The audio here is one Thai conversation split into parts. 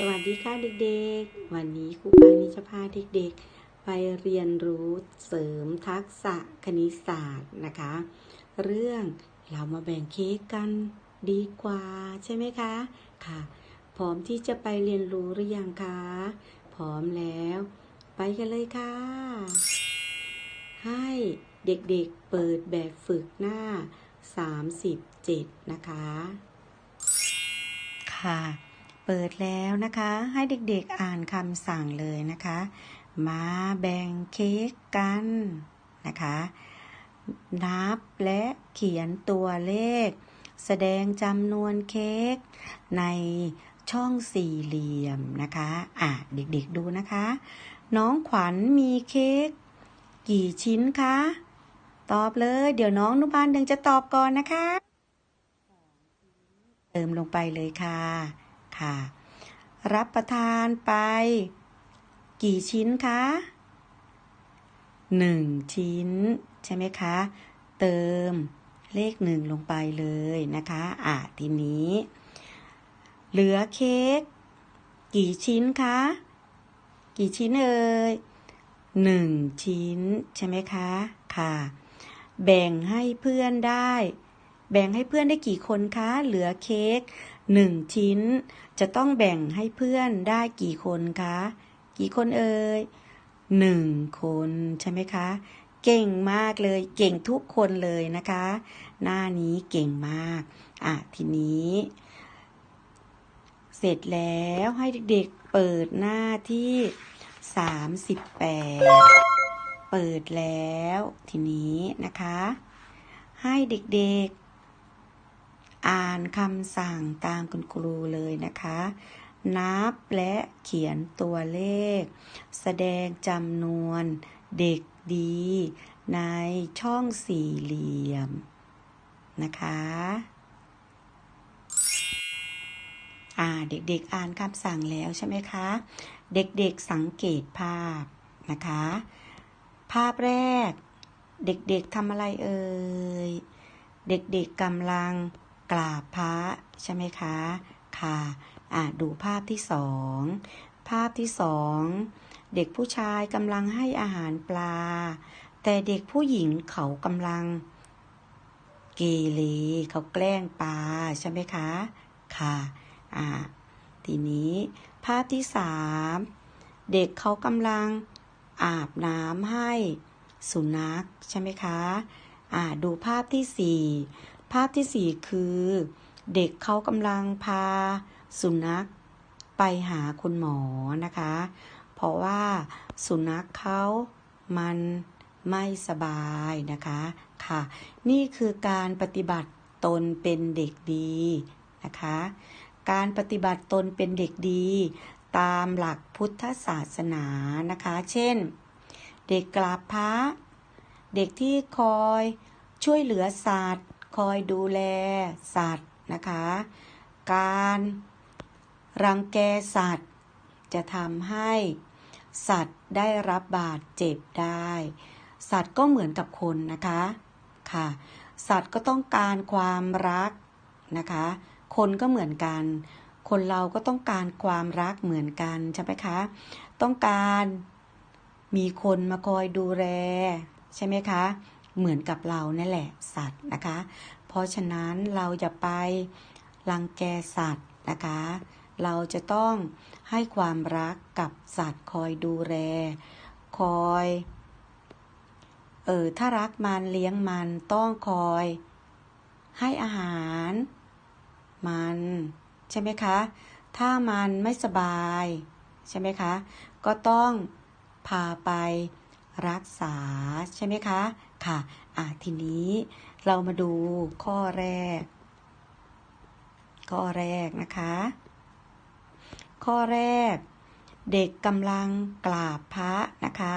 สวัสดีค่ะเด็กๆ วันนี้ครูปานิจะพาเด็กๆ ไปเรียนรู้เสริมทักษะคณิตศาสตร์นะคะ เรื่องเรามาแบ่งเค้กกันดีกว่าใช่ไหมคะ ค่ะ พร้อมที่จะไปเรียนรู้หรือยังคะ พร้อมแล้ว ไปกันเลยค่ะ ให้เด็กๆเปิดแบบฝึกหน้า 37 นะคะ ค่ะ เปิดแล้วนะคะ ให้เด็กๆอ่านคำสั่งเลยนะคะ มาแบ่งเค้กกันนะคะ นับและเขียนตัวเลข แสดงจำนวนเค้กในช่องสี่เหลี่ยมนะคะ อะ เด็กๆดูนะคะ น้องขวัญมีเค้กกี่ชิ้นคะ ตอบเลย เดี๋ยวน้องนุบาลดึงจะตอบก่อนนะคะ เติมลงไปเลยค่ะ ค่ะ รับประทานไป กี่ชิ้นคะหนึ่งชิ้น ใช่ไหมคะ เติมเลขหนึ่งลงไปเลยนะคะอะทีนี้ เหลือเค้กกี่ชิ้นคะ กี่ชิ้นเอ่ยหนึ่งชิ้น ใช่ไหมคะค่ะ แบ่งให้เพื่อนได้ แบ่งให้เพื่อนได้กี่คนคะ เหลือเค้ก หนึ่งชิ้น จะต้องแบ่งให้เพื่อนได้กี่คนคะ กี่คนเอ่ยหนึ่งคนใช่ไหมคะ เก่งมากเลย เก่งทุกคนเลยนะคะ หน้านี้เก่งมาก อะ ทีนี้ เสร็จแล้วให้เด็กๆเปิดหน้าที่สามสิบแปดเปิดแล้ว ทีนี้นะคะ ให้เด็กๆานคำสั่งตามคุณครูเลยนะคะ นับและเขียนตัวเลข แสดงจำนวนเด็กดี ในช่องสี่เหลี่ยมนะคะอ่าเด็กๆอ่านคำสั่งแล้วใช่ไหมคะ เด็กๆสังเกตภาพนะคะ ภาพแรก เด็กๆทำอะไรเอ่ย เด็กๆกำลัง กราบพระใช่ไหมคะ ค่ะอะดูภาพที่สองภาพที่สองเด็กผู้ชายกำลังให้อาหารปลา แต่เด็กผู้หญิงเขากำลังเกเรเขาแกล้งปลาใช่ไหมคะ ค่ะอ่าทีนี้ภาพที่สามเด็กเขากำลังอาบน้ำให้สุนัขใช่ไหมคะอ่าดูภาพที่สี่ ภาพที่สี่คือ เด็กเขากำลังพาสุนัขไปหาคุณหมอนะคะ เพราะว่าสุนัขเขามันไม่สบายนะคะค่ะ นี่คือการปฏิบัติตนเป็นเด็กดีนะคะ การปฏิบัติตนเป็นเด็กดี ตามหลักพุทธศาสนานะคะ เช่น เด็กกราบพระ เด็กที่คอยช่วยเหลือสัตว์ คอยดูแลสัตว์นะคะ การรังแกสัตว์ จะทำให้สัตว์ได้รับบาดเจ็บได้ สัตว์ก็เหมือนกับคนนะคะค่ะ สัตว์ก็ต้องการความรักนะคะ คนก็เหมือนกัน คนเราก็ต้องการความรักเหมือนกันใช่ไหมคะ ต้องการมีคนมาคอยดูแลใช่ไหมคะ เหมือนกับเรานั่นแหละสัตว์นะคะ เพราะฉะนั้นเราอย่าไปรังแกสัตว์นะคะ เราจะต้องให้ความรักกับสัตว์คอยดูแลคอยเออถ้ารักมันเลี้ยงมันต้องคอย ให้อาหาร มัน ใช่ไหมคะ ถ้ามันไม่สบาย ใช่ไหมคะ ก็ต้องพาไปรักษาใช่ไหมคะ ค่ะอะทีนี้เรามาดูข้อแรก ข้อแรกนะคะ ข้อแรก เด็กกำลังกราบพระนะคะ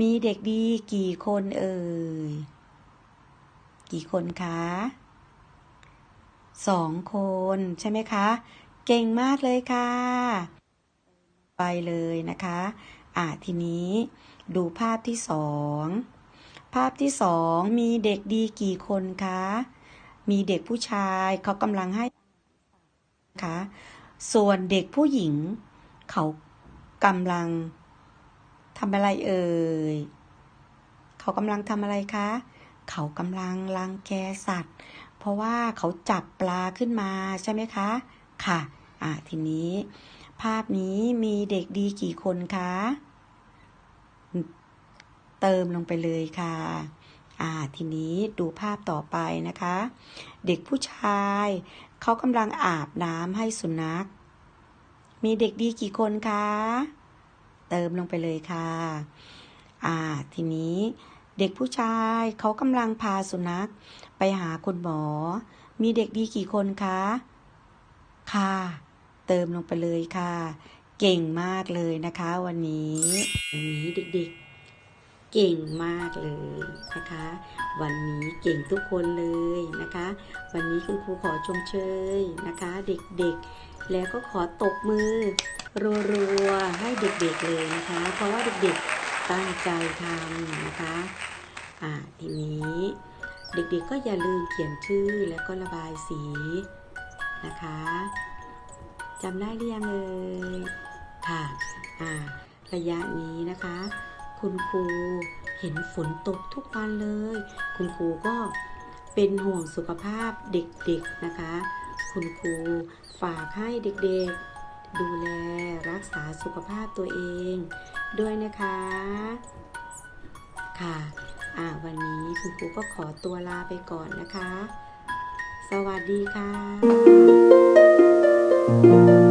มีเด็กดีกี่คนเอ่ย กี่คนคะสองคนใช่ไหมคะ เก่งมากเลยค่ะ ไปเลยนะคะ อะทีนี้ดูภาพที่สอง ภาพที่สองมีเด็กดีกี่คนคะ มีเด็กผู้ชายเขากำลังให้คะส่วนเด็กผู้หญิง เขากำลังทำอะไรเอ่ย เขากำลังทำอะไรคะ เขากำลังรังแกสัตว์ เพราะว่าเขาจับปลาขึ้นมาใช่ไหมคะ ค่ะ อ่าทีนี้ ภาพนี้มีเด็กดีกี่คนคะ เติมลงไปเลยค่ะอ่าทีนี้ดูภาพต่อไปนะคะ เด็กผู้ชายเขากำลังอาบน้ำให้สุนัข มีเด็กดีกี่คนคะ เติมลงไปเลยค่ะอ่าทีนี้เด็กผู้ชายเขากำลังพาสุนัข ไปหาคุณหมอ มีเด็กดีกี่คนคะ ค่ะ เติมลงไปเลยค่ะ เก่งมากเลยนะคะวันนี้วันนี้เด็กๆ เก่งมากเลยนะคะ วันนี้เก่งทุกคนเลยนะคะ วันนี้คุณครูขอชมเชยนะคะ เด็กๆ แล้วก็ขอตบมือรัวๆให้เด็กๆเลยนะคะ เพราะว่าเด็กๆตั้งใจทำนะคะอ่าทีนี้เด็กๆก็อย่าลืมเขียนชื่อแล้วก็ระบายสีนะคะจำได้หรือยังเอ่ยค่ะอ่าระยะนี้นะคะ คุณครูเห็นฝนตกทุกวันเลย คุณครูก็เป็นห่วงสุขภาพเด็กๆนะคะ คุณครูฝากให้เด็กๆ ดูแลรักษาสุขภาพตัวเองด้วยนะคะ ค่ะอ่าวันนี้คุณครูก็ขอตัวลาไปก่อนนะคะ สวัสดีค่ะ